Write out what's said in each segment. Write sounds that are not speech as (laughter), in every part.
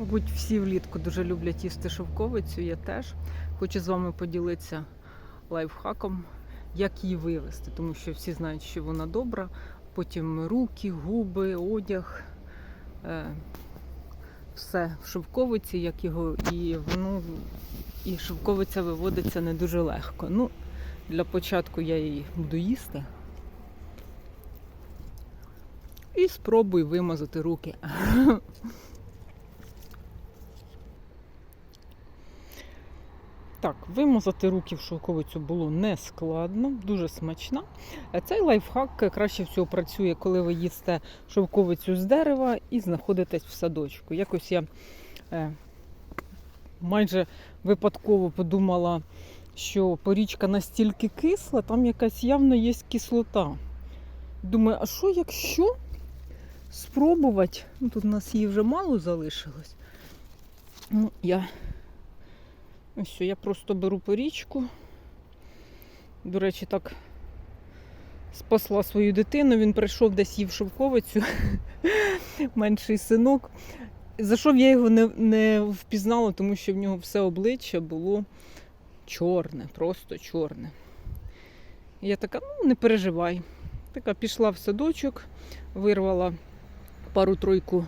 Мабуть, всі влітку дуже люблять їсти шовковицю, я теж. Хочу з вами поділитися лайфхаком, як її вивести, тому що всі знають, що вона добра. Потім руки, губи, одяг, е, все в шовковиці, як його, і воно і шовковиця виводиться не дуже легко. Ну, для початку я її буду їсти. І спробую вимазати руки. (laughs) Так, вимазати руки в шовковицю було не складно, дуже смачна. Е, Цей лайфхак краще всього працює, коли ви їсте шовковицю з дерева і знаходитесь в садочку. Якось я е, майже випадково подумала, що порічка настільки кисла, там якась явно є кислота. Думаю, а що якщо спробувати? Ну, тут у нас її вже мало залишилось. Ну, я Ось що, я просто беру порічку. До речі, так спасла свою дитину. Він прийшов десь їв шовковицю, (laughs) менший синок. Зайшов я його не, не впізнала, тому що в нього все обличчя було чорне, просто чорне. Я така, ну не переживай. Така пішла в садочок, вирвала пару-тройку.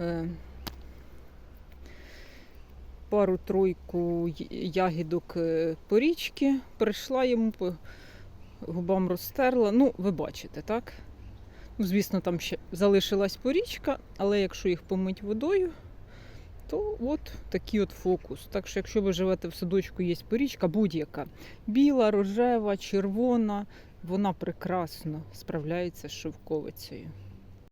Е, пару-тройку ягідок е, порічки, прийшла йому по губам розтерла. Ну, ви бачите, так? Ну, звісно, там ще залишилась порічка, але якщо їх помить водою, то от такий от фокус. Так що, якщо ви живете в садочку, є порічка, будь-яка біла, рожева, червона, вона прекрасно справляється з шовковицею.